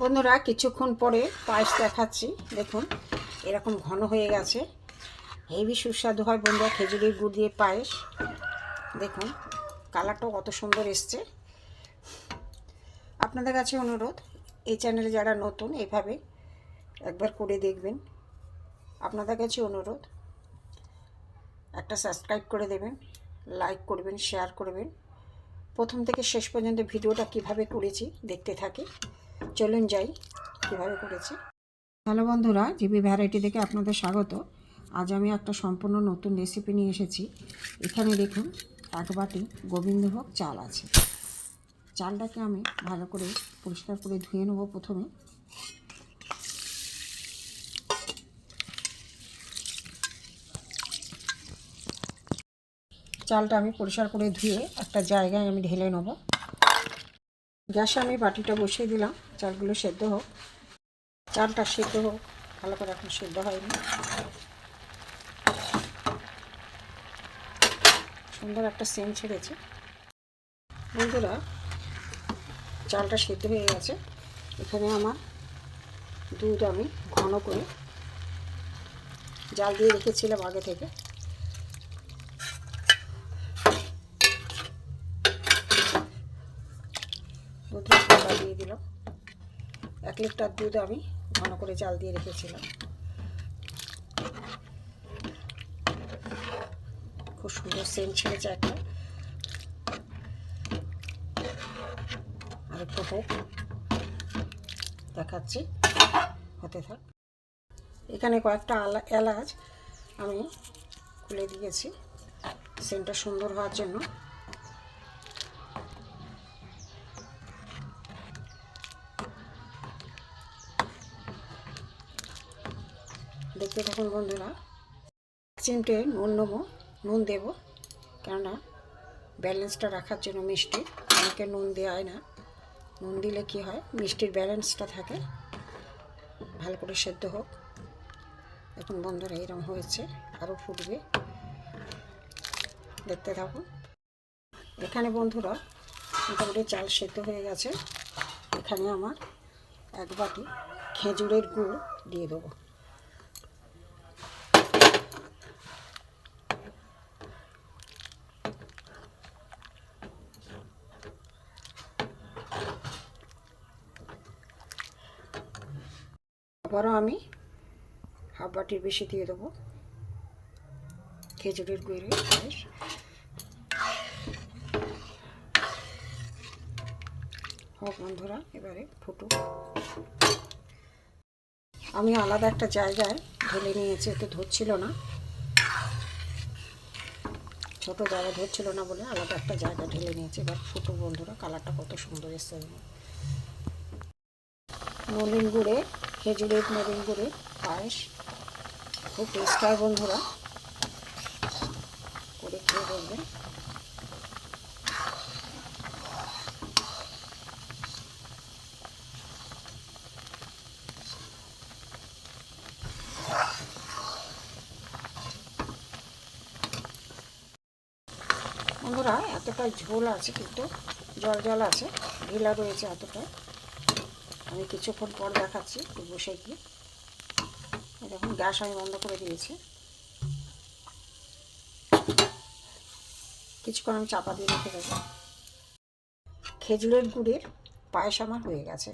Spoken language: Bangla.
বন্ধুরা, কিছুক্ষণ পরে পায়েস দেখাচ্ছি। দেখুন, এরকম ঘন হয়ে গেছে। হেভি সুস্বাদু হয় বন্ধুরা, খেজুরির গুড় দিয়ে পায়েস। দেখুন, কালারটাও কত সুন্দর এসছে। আপনাদের কাছে অনুরোধ, এই চ্যানেলে যারা নতুন, এভাবে একবার করে দেখবেন। আপনাদের কাছে অনুরোধ, একটা সাবস্ক্রাইব করে দেবেন, লাইক করবেন, শেয়ার করবেন। প্রথম থেকে শেষ পর্যন্ত ভিডিওটা কীভাবে করেছি, দেখতে থাকি। চলুন যাই, কীভাবে করেছি। হ্যালো বন্ধুরা, জিবি ভ্যারাইটি থেকে আপনাদের স্বাগত। আজ আমি একটা সম্পূর্ণ নতুন রেসিপি নিয়ে এসেছি। এখানে দেখুন, এক বাটি গোবিন্দভোগ চাল আছে। চালটাকে আমি ভালো করে পরিষ্কার করে ধুয়ে নেব প্রথমে। চালটা আমি পরিষ্কার করে ধুয়ে একটা জায়গায় আমি ঢেলে নেব। গ্যাসে আমি বাটিটা বসিয়ে দিলাম। চালগুলো সেদ্ধ হোক। চালটা সেদ্ধ হোক, ভালো করে এখন সেদ্ধ হয়নি। সুন্দর একটা সেন্ট ছেড়েছে। বন্ধুরা, চালটা সেদ্ধ হয়ে গেছে। এখানে আমার দুধ আমি ঘন করে জাল দিয়ে রেখেছিলাম আগে থেকে দুধটা দিয়ে দিলাম এক লিটার দুধ আমি ঘন করে চাল দিয়ে রেখেছিলাম। খুব সুন্দর সেন্ট ছেড়েছে একটা। আর একটু হোক, দেখাচ্ছি, হতে থাক। এখানে কয়েকটা এলাচ আমি খুলে দিয়েছি সেন্টটা সুন্দর হওয়ার জন্য। দেখতে থাকুন বন্ধুরা চিমটে নুন নেব, নুন দেবো, কেননা ব্যালেন্সটা রাখার জন্য মিষ্টি। অনেকে নুন দেওয়া হয় না। নুন দিলে কি হয়? মিষ্টির ব্যালেন্সটা থাকে। ভালো করে সেদ্ধ হোক। এখন বন্ধুরা, এরকম হয়েছে। আরও ফুটবে। দেখতে থাকুন। এখানে বন্ধুরা, মোটামুটি চাল সেদ্ধ হয়ে গেছে। এখানে আমার এক বাটি খেজুরের গুড় দিয়ে দেবো। আবারও আমি হাফ বাটির বেশি দিয়ে দেবো। খেজুরের গুঁড়ে হোক বন্ধুরা, এবারে ফুটুক। আমি আলাদা একটা জায়গায় ঢেলে নিয়েছি, এতে ধরছিল না। ছোট জায়গা ধরছিল না বলে আলাদা একটা জায়গা ঢেলে নিয়েছি, এবার ফুটো বন্ধুরা, কালারটা কত সুন্দর এসছে। নলিন গুড়ে খেজুরের নলিন গুড়ে পায়েস খুব টেস্ট বন্ধুরা করে খেয়ে দেখবেন। বন্ধুরা এতটা ঝোল আছে কিন্তু, জল জল আছে, ঢিলা রয়েছে এতটা আমি কিছুক্ষণ পর দেখাচ্ছি বসে গিয়ে। দেখুন, গ্যাস আমি বন্ধ করে দিয়েছি। কিছুক্ষণ আমি চাপা দিয়ে রেখে দেবো। খেজুরের গুড়ের পায়েস আমার হয়ে গেছে।